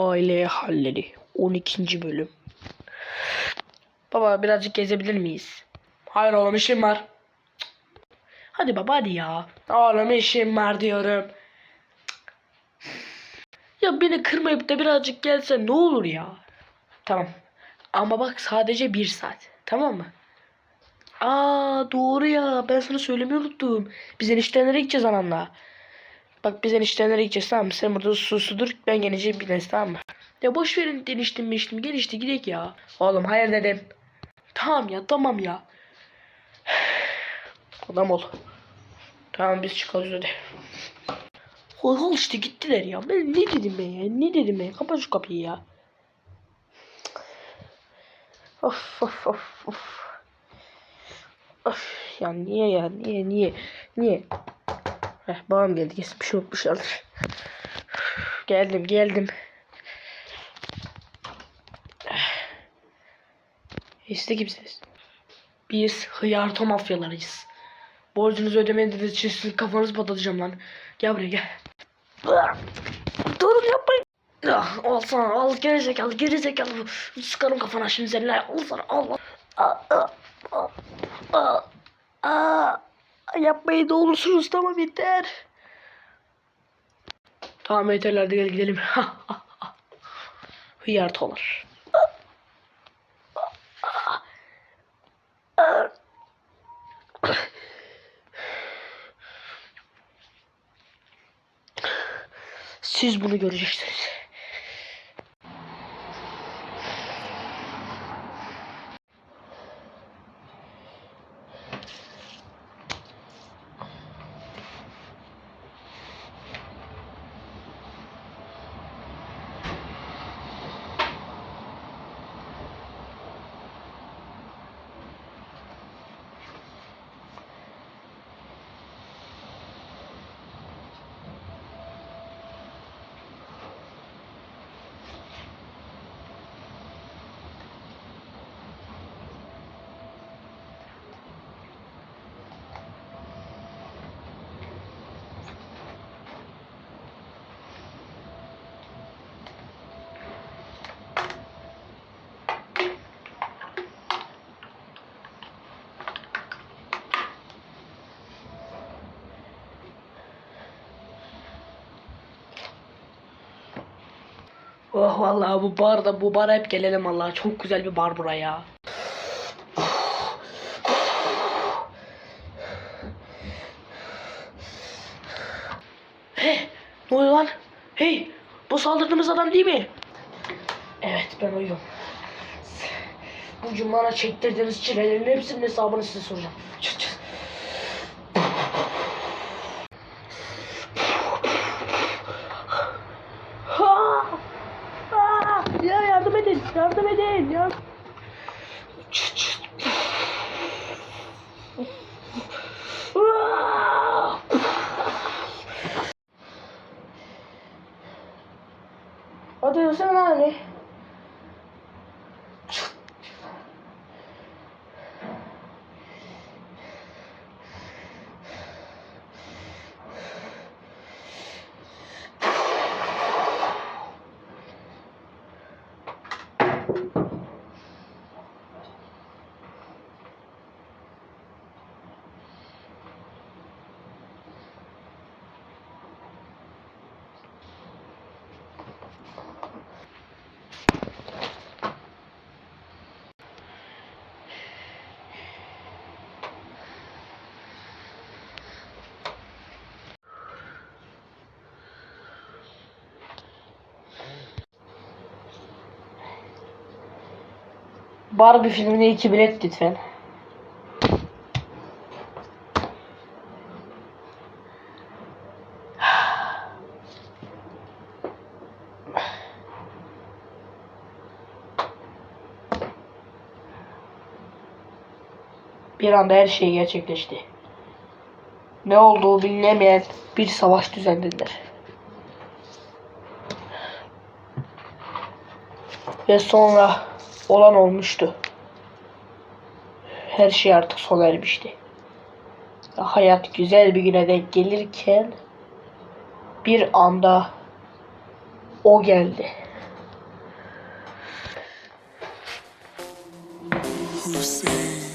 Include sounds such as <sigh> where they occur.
Aile halleri 12. bölüm. Baba birazcık gezebilir miyiz? Hayır oğlum işim var. Hadi baba hadi ya. Oğlum işim var diyorum. Ya beni kırmayıp da birazcık gelsen ne olur ya. Tamam. Ama bak sadece bir saat. Tamam mı? Aa doğru ya. Ben sana söylemeyi unuttum. Biz eniştenlere gideceğiz anamla. Bak biz eniştenlere gideceğiz tamam mı? Sen burada susuz dur. Ben geleceğim bir tamam mı? Ya boş verin eniştem eniştem. Gel işte gidelim ya. Oğlum hayır dedim. Tamam ya tamam ya. <sighs> Adam ol. Tamam biz çıkalım hadi. Al al işte gittiler ya. Ben ne dedim ben ya? Ne dedim ben? Kapa şu kapıyı ya. Of of of of. Of ya niye ya? Niye niye? Niye? Heh, babam geldi. Kesin bir şey unutmuşlardır. Geldim geldim. İşte kimsiniz? Biz hıyarto mafyalarıyız. Borcunuzu ödemediğiniz için sizin kafanızı patlatacağım lan. Gel buraya gel. Durun yapmayın. Ah, al sana al gerizekalı gerizekalı. Sıkarım kafana şimdi seninle. Al sana al. al. Ah, ah, ah, Yapmayın ne olursunuz tamam yeter. Tamam yeter hadi gel gidelim. <laughs> Hıyartolar. Siz bunu göreceksiniz. Oh vallahi bu bar da bu bara hep gelelim Allah. Çok güzel bir bar buraya. Hey, ne oluyor lan? Hey, bu saldırdığımız adam değil mi? Evet, ben oyum. Bugün bana çektirdiğiniz çilelerin hepsinin hesabını size soracağım. Çıt çıt. Barbie filmine iki bilet lütfen. Bir anda her şey gerçekleşti. Ne olduğu bilinemeyen bir savaş düzenlediler. Ve sonra olan olmuştu. Her şey artık sona ermişti. Hayat güzel bir güne denk gelirken bir anda o geldi. Hussein.